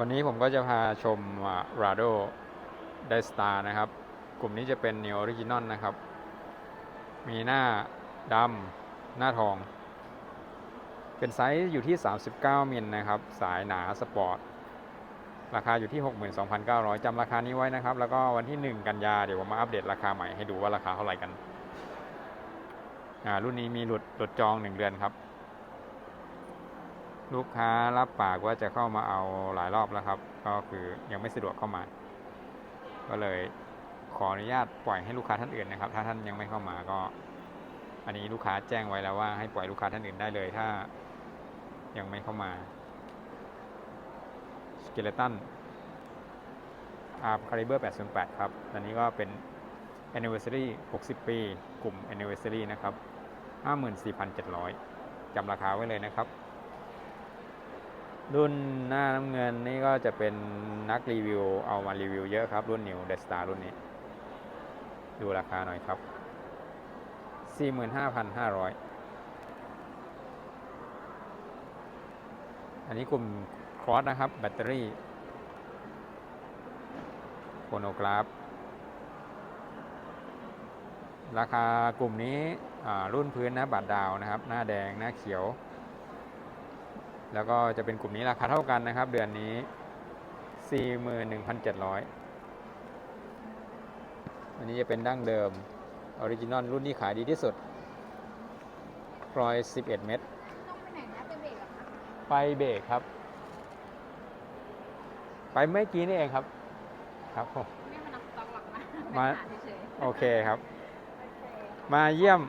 วันนี้ผมก็จะพาชมราโดไดสตาร์นะครับ กลุ่มนี้จะเป็น Neo Original นะครับ มีหน้าดำหน้าทอง เป็นไซส์อยู่ที่ 39 มิลนะครับ สายหนาสปอร์ต ราคาอยู่ที่ 62,900จำราคานี้ไว้นะครับ แล้วก็วันที่ 1 กันยาเดี๋ยวผมมาอัปเดตราคาใหม่ให้ดูว่าราคาเท่าไหร่กันอ่ารุ่นนี้มีหลุดหลุดจอง 1 เดือนครับ ลูกค้ารับปากว่าจะเข้ามาเอาหลายรอบแล้วครับ ก็คือยังไม่สะดวกเข้ามา ก็เลยขออนุญาตปล่อยให้ลูกค้าท่านอื่นนะครับ ถ้าท่านยังไม่เข้ามาก็ อันนี้ลูกค้าแจ้งไว้แล้วว่าให้ปล่อยลูกค้าท่านอื่นได้เลย ถ้ายังไม่เข้ามาสเกเลตันอาร์คาริเบอร์808 ครับ ตอนนี้ก็เป็น anniversary 60 ปี กลุ่ม anniversary นะครับ 54,700จำราคาไว้เลยนะครับ รุ่นหน้าน้ำเงินนี่ก็จะเป็นนักรีวิว เอามารีวิวเยอะครับ รุ่นนิวเดสตารุ่นนี้ ดูราคาหน่อยครับ 45,500 อันนี้กลุ่มครอสนะครับ แบตเตอรี่โฟโนกราฟ ราคากลุ่มนี้รุ่นพื้นนะบัตรดาวนะครับ หน้าแดง หน้าเขียว แล้วก็จะเป็นกลุ่มนี้ราคาเท่ากันนะครับ เดือนนี้ 41,700 อันนี้จะเป็นดั้งเดิมออริจินอลรุ่นที่ขายดีที่สุดรอย 11 เมตรต้องไปไหนนะไปเบรกเหรอคะไปเบรกครับ ไปเมื่อกี้นี่เองครับ ครับผมไม่มานับตองหลักนะมาไปหเฉยๆโอเคครับโอเคมาเยี่ยม